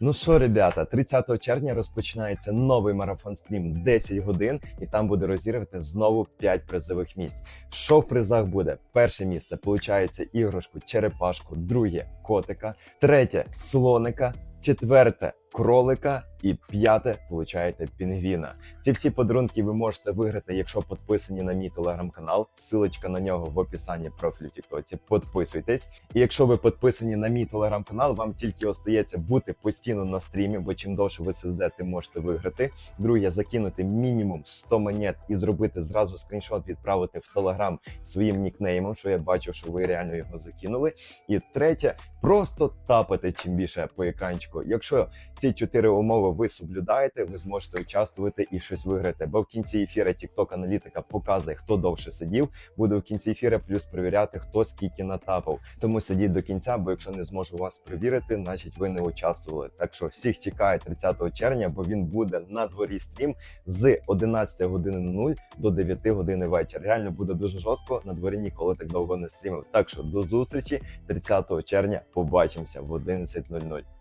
Ну що, ребята, 30 червня розпочинається новий марафон стрім 10 годин, і там буде розігрувати знову 5 призових місць. Що в призах буде? Перше місце получається іграшку, черепашку, друге котика, третє слоника, четверте кролика і п'яте получаєте пінгвіна. Ці всі подарунки ви можете виграти, якщо підписані на мій телеграм-канал. Силочка на нього в описанні профілю в Тіктоці. Підписуйтесь. І якщо ви підписані на мій телеграм-канал, вам тільки остається бути постійно на стрімі, бо чим довше ви сидите, можете виграти. Друге, закинути мінімум 100 монет і зробити зразу скріншот, відправити в телеграм своїм нікнеймом, що я бачив, що ви реально його закинули. І третє, просто тапати чим більше по екранчику. Якщо ці чотири умови ви соблюдаєте, ви зможете участвувати і щось виграти. Бо в кінці ефіра TikTok аналітика показує, хто довше сидів. Буду в кінці ефіра плюс перевіряти, хто скільки натапав. Тому сидіть до кінця, бо якщо не зможу вас перевірити, значить ви не участвували. Так що всіх чекає 30 червня, бо він буде на дворі стрім з 11 години 0 до 9 години вечора. Реально буде дуже жорстко. На дворі ніколи так довго не стрімив. Так що до зустрічі 30 червня. Побачимося в 11.00.